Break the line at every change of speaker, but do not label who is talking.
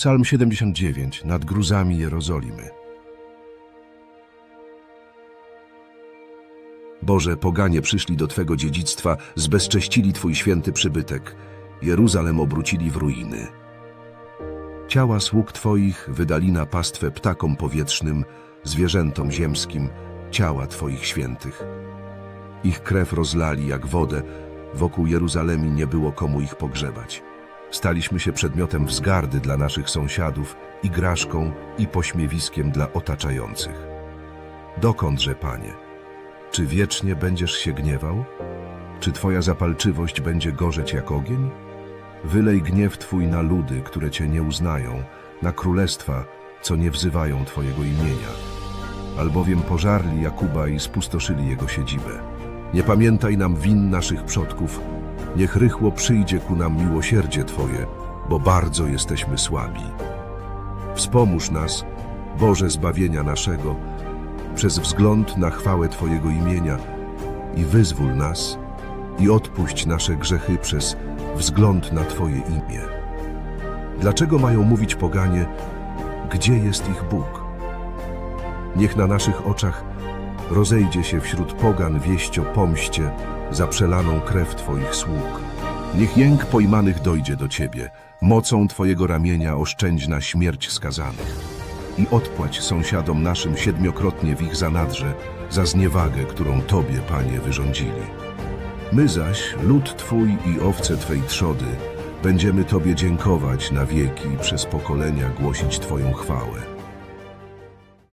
Psalm 79 nad gruzami Jerozolimy. Boże, poganie przyszli do Twego dziedzictwa, zbezcześcili Twój święty przybytek. Jeruzalem obrócili w ruiny. Ciała sług Twoich wydali na pastwę ptakom powietrznym, zwierzętom ziemskim, ciała Twoich świętych. Ich krew rozlali jak wodę, wokół Jeruzalemi nie było komu ich pogrzebać. Staliśmy się przedmiotem wzgardy dla naszych sąsiadów, igraszką i pośmiewiskiem dla otaczających. Dokądże, Panie? Czy wiecznie będziesz się gniewał? Czy Twoja zapalczywość będzie gorzeć jak ogień? Wylej gniew Twój na ludy, które Cię nie uznają, na królestwa, co nie wzywają Twojego imienia. Albowiem pożarli Jakuba i spustoszyli jego siedzibę. Nie pamiętaj nam win naszych przodków, niech rychło przyjdzie ku nam miłosierdzie Twoje, bo bardzo jesteśmy słabi. Wspomóż nas, Boże zbawienia naszego, przez wzgląd na chwałę Twojego imienia i wyzwól nas i odpuść nasze grzechy przez wzgląd na Twoje imię. Dlaczego mają mówić poganie, gdzie jest ich Bóg? Niech na naszych oczach rozejdzie się wśród pogan wieść o pomście za przelaną krew Twoich sług. Niech jęk pojmanych dojdzie do Ciebie, mocą Twojego ramienia oszczędź na śmierć skazanych i odpłać sąsiadom naszym siedmiokrotnie w ich zanadrze za zniewagę, którą Tobie, Panie, wyrządzili. My zaś, lud Twój i owce Twej trzody, będziemy Tobie dziękować na wieki i przez pokolenia głosić Twoją chwałę.